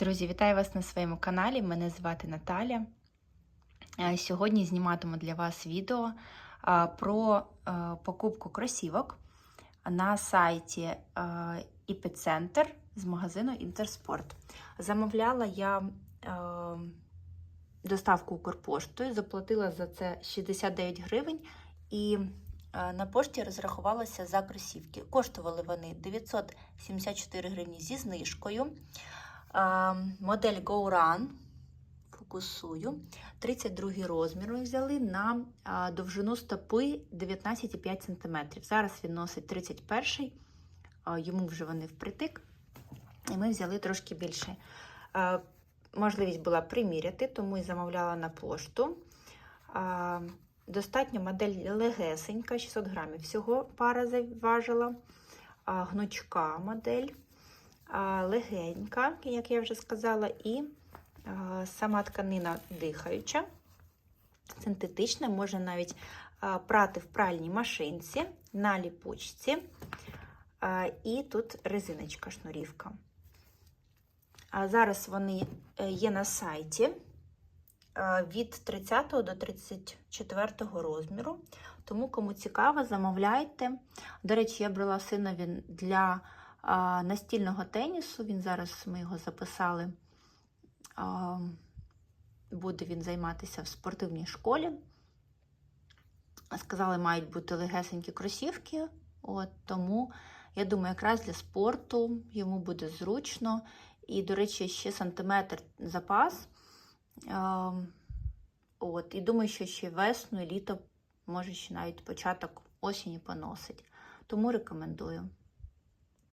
Друзі, вітаю вас на своєму каналі. Мене звати Наталя. Е, Сьогодні зніматиму для вас відео е, про е, покупку кросівок на сайті Іпіцентр з магазину Інтерспорт. Замовляла я доставку Укрпоштою, заплатила за це 69 гривень і на пошті розрахувалася за кросівки. Коштували вони 974 гривні зі знижкою. Модель Go Run, фокусую, 32 розмір ми взяли на довжину стопи 19,5 см. Зараз він носить 31 йому вже вони впритик, і ми взяли трошки більше. Можливість була приміряти, тому і замовляла на пошту. Достатньо модель легесенька, 600 грамів. Всього пара заважила. Гнучка модель легенька, як я вже сказала, і сама тканина дихаюча, синтетична, можна навіть прати в пральній машинці на ліпучці. І тут резиночка, шнурівка. А зараз вони е, є на сайті від 30 до 34 розміру. Тому, кому цікаво, замовляйте. До речі, я брала синові для настільного тенісу. Він зараз ми його записали. Буде він займатися в спортивній школі. Сказали, мають бути легесенькі кросівки. От, Тому, я думаю, якраз для спорту йому буде зручно. І, до речі, ще сантиметр запас. От, І думаю, що ще весну і літо, може, ще навіть початок осені поносить. Тому рекомендую.